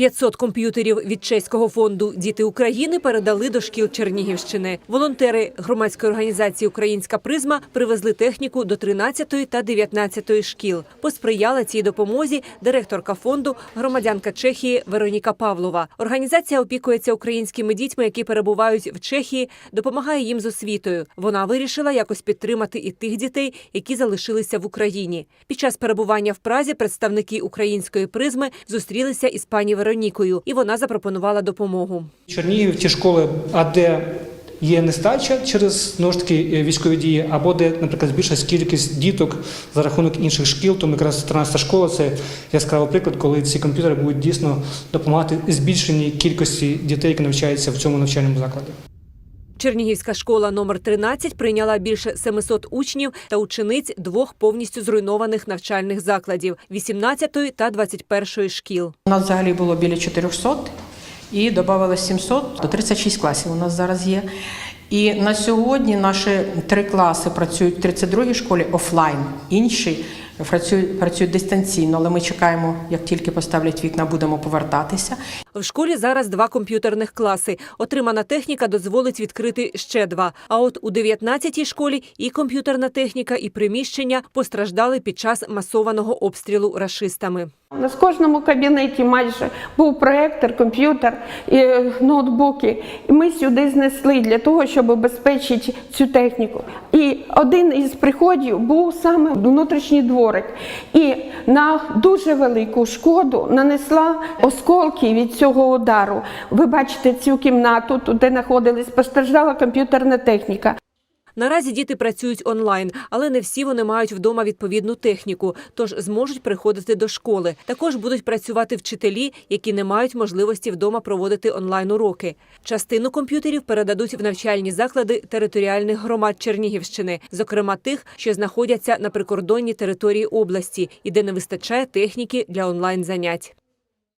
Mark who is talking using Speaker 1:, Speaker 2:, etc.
Speaker 1: 500 комп'ютерів від чеського фонду Діти України передали до шкіл Чернігівщини. Волонтери громадської організації Українська призма привезли техніку до 13 та 19 шкіл. Посприяла цій допомозі директорка фонду, громадянка Чехії Вероніка Павлова. Організація опікується українськими дітьми, які перебувають в Чехії, допомагає їм з освітою. Вона вирішила якось підтримати і тих дітей, які залишилися в Україні. Під час перебування в Празі представники української призми зустрілися із пані Веронікою, і вона запропонувала допомогу.
Speaker 2: Чернігів ті школи, а де є нестача через знову ж таки е, військові дії, або де, наприклад, збільшилась кількість діток за рахунок інших шкіл, тому якраз 13 школа це яскравий приклад, коли ці комп'ютери будуть дійсно допомагати збільшенні кількості дітей, які навчаються в цьому навчальному закладі.
Speaker 1: Чернігівська школа номер 13 прийняла більше 700 учнів та учениць двох повністю зруйнованих навчальних закладів 18 та 21 шкіл.
Speaker 3: У нас взагалі було біля 400 і додавали 700, до 36 класів у нас зараз є. І на сьогодні наші три класи працюють в 32-й школі офлайн, інші працюють, працюють дистанційно, але ми чекаємо, як тільки поставлять вікна, будемо повертатися.
Speaker 1: В школі зараз два комп'ютерних класи. Отримана техніка дозволить відкрити ще два. А от у 19-й школі і комп'ютерна техніка, і приміщення постраждали під час масованого обстрілу рашистами.
Speaker 4: У нас кожному кабінеті майже був проектор, комп'ютер, і е, ноутбуки. І ми сюди знесли для того, щоб обезпечити цю техніку. І один із приходів був саме внутрішній дворик. І на дуже велику шкоду нанесла осколки від цього удару. Ви бачите цю кімнату, тут де знаходились, постраждала комп'ютерна техніка.
Speaker 1: Наразі діти працюють онлайн, але не всі вони мають вдома відповідну техніку, тож зможуть приходити до школи. Також будуть працювати вчителі, які не мають можливості вдома проводити онлайн уроки. Частину комп'ютерів передадуть в навчальні заклади територіальних громад Чернігівщини, зокрема тих, що знаходяться на прикордонній території області і де не вистачає техніки для онлайн занять.